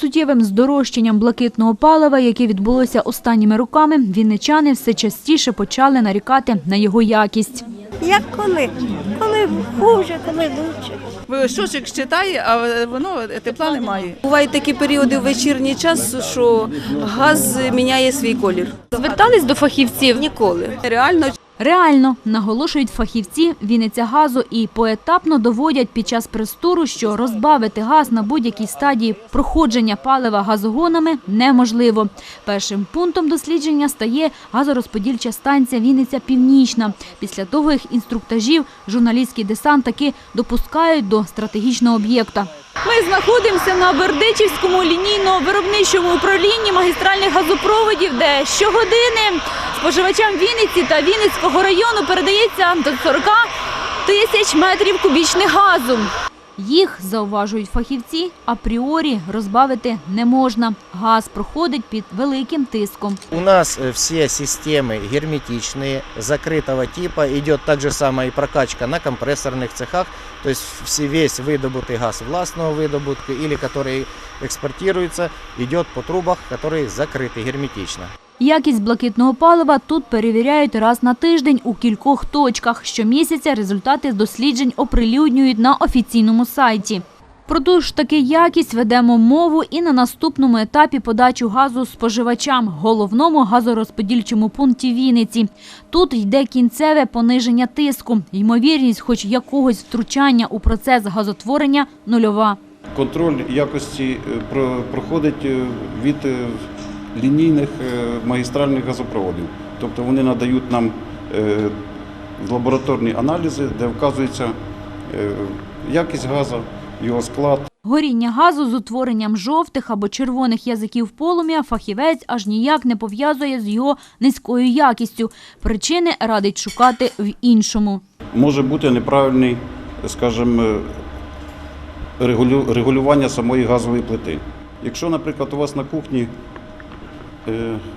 Суттєвим здорожчанням блакитного палива, яке відбулося останніми роками, вінничани все частіше почали нарікати на його якість. Як коли? Коли хуже, коли лучше. Щочик читає, а воно тепла немає. Бувають такі періоди в вечірній час, що газ міняє свій колір. Звертались до фахівців. Ніколи. Реально Реально, наголошують фахівці Вінниця газу і поетапно доводять під час прес-туру, що розбавити газ на будь-якій стадії проходження палива газогонами неможливо. Першим пунктом дослідження стає газорозподільча станція Вінниця Північна. Після довгих інструктажів журналістський десант таки допускають до стратегічного об'єкта. Ми знаходимося на Бердичівському лінійно-виробничому управлінні магістральних газопроводів, де щогодини споживачам Вінниці та Вінницького району передається до 40 тисяч метрів кубічних газу. Їх, зауважують фахівці, апріорі розбавити не можна. Газ проходить під великим тиском. У нас э, все системы герметичные, закрытого типа. Идет так же самая и прокачка на компрессорных цехах. То есть все, весь выдобутый газ властного выдобутка или который экспортируется, идет по трубах, которые закрыты герметично. Якість блакитного палива тут перевіряють раз на тиждень у кількох точках. Щомісяця результати досліджень оприлюднюють на офіційному сайті. Про ту ж таки якість ведемо мову і на наступному етапі подачу газу споживачам – головному газорозподільчому пункті Вінниці. Тут йде кінцеве пониження тиску. Ймовірність хоч якогось втручання у процес газотворення – нульова. Контроль якості е, про- проходить е, від е, лінійних е, магістральних газопроводів. Тобто вони надають нам е, лабораторні аналізи, де вказується е, якість газу, його склад. Горіння газу з утворенням жовтих або червоних язиків полум'я фахівець аж ніяк не пов'язує з його низькою якістю. Причини радить шукати в іншому. Може бути неправильний, скажімо, регулювання самої газової плити. Якщо, наприклад, у вас на кухні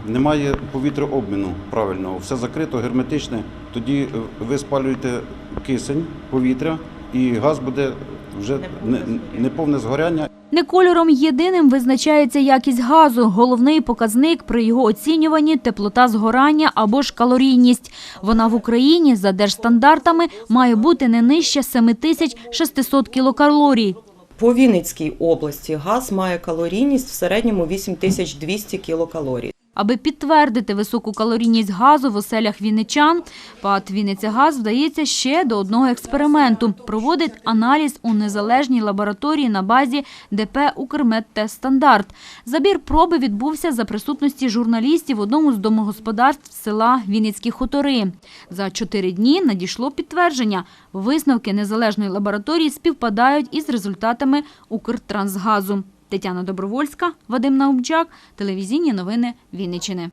немає повітряобміну правильного, все закрито, герметичне, тоді е, ви спалюєте кисень, повітря, і газ буде вже не- неповне згоряння. Не кольором єдиним визначається якість газу. Головний показник при його оцінюванні – теплота згорання або ж калорійність. Вона в Україні за держстандартами має бути не нижче 7600 кілокалорій. По Вінницькій області газ має калорійність в середньому 8200 кілокалорій. Аби підтвердити високу калорійність газу в оселях вінничан, ПАТ «Вінницягаз» вдається ще до одного експерименту. Проводить аналіз у незалежній лабораторії на базі ДП «Укрмедтестстандарт». Забір проби відбувся за присутності журналістів в одному з домогосподарств села Вінницькі хутори. За чотири дні надійшло підтвердження. Висновки незалежної лабораторії співпадають із результатами «Укртрансгазу». Тетяна Добровольська, Вадим Наумчак, телевізійні новини Вінниччини.